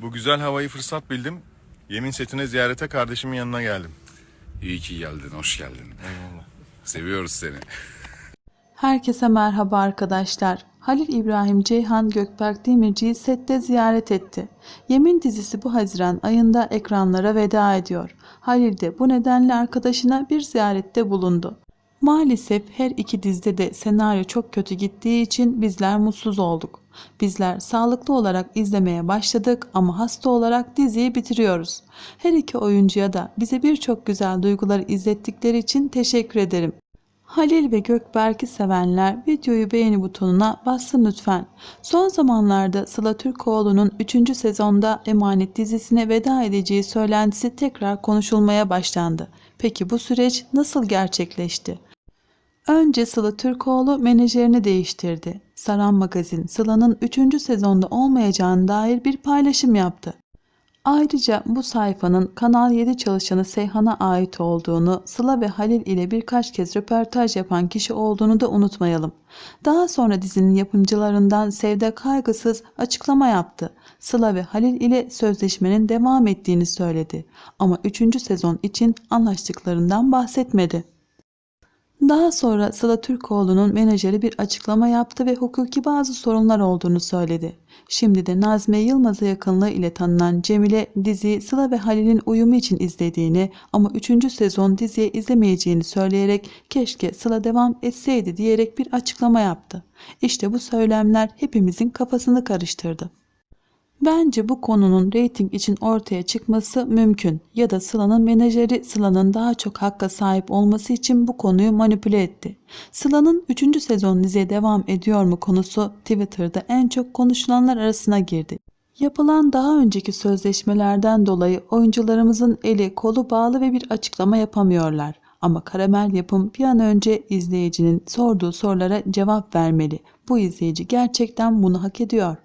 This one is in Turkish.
Bu güzel havayı fırsat bildim. Yemin setine ziyarete kardeşimin yanına geldim. İyi ki geldin, hoş geldin. Eyvallah. Seviyoruz seni. Herkese merhaba arkadaşlar. Halil İbrahim Ceyhan Gökberk Demirci'yi sette ziyaret etti. Yemin dizisi bu Haziran ayında ekranlara veda ediyor. Halil de bu nedenle arkadaşına bir ziyarette bulundu. Maalesef her iki dizide de senaryo çok kötü gittiği için bizler mutsuz olduk. Bizler sağlıklı olarak izlemeye başladık ama hasta olarak diziyi bitiriyoruz. Her iki oyuncuya da bize birçok güzel duyguları izlettikleri için teşekkür ederim. Halil ve Gökberk'i sevenler videoyu beğeni butonuna bassın lütfen. Son zamanlarda Sıla Türkoğlu'nun 3. sezonda Emanet dizisine veda edeceği söylentisi tekrar konuşulmaya başlandı. Peki bu süreç nasıl gerçekleşti? Önce Sıla Türkoğlu menajerini değiştirdi. Saran Magazin Sıla'nın 3. sezonda olmayacağına dair bir paylaşım yaptı. Ayrıca bu sayfanın Kanal 7 çalışanı Seyhan'a ait olduğunu, Sıla ve Halil ile birkaç kez röportaj yapan kişi olduğunu da unutmayalım. Daha sonra dizinin yapımcılarından Sevda Kaygısız açıklama yaptı. Sıla ve Halil ile sözleşmenin devam ettiğini söyledi. Ama 3. sezon için anlaştıklarından bahsetmedi. Daha sonra Sıla Türkoğlu'nun menajeri bir açıklama yaptı ve hukuki bazı sorunlar olduğunu söyledi. Şimdi de Nazmiye Yılmaz'a yakınlığı ile tanınan Cemile diziyi Sıla ve Halil'in uyumu için izlediğini ama 3. sezon diziye izlemeyeceğini söyleyerek keşke Sıla devam etseydi diyerek bir açıklama yaptı. İşte bu söylemler hepimizin kafasını karıştırdı. Bence bu konunun reyting için ortaya çıkması mümkün ya da Sıla'nın menajeri Sıla'nın daha çok hakka sahip olması için bu konuyu manipüle etti. Sıla'nın 3. sezon diziye devam ediyor mu konusu Twitter'da en çok konuşulanlar arasına girdi. Yapılan daha önceki sözleşmelerden dolayı oyuncularımızın eli kolu bağlı ve bir açıklama yapamıyorlar. Ama Karamel Yapım bir an önce izleyicinin sorduğu sorulara cevap vermeli. Bu izleyici gerçekten bunu hak ediyor.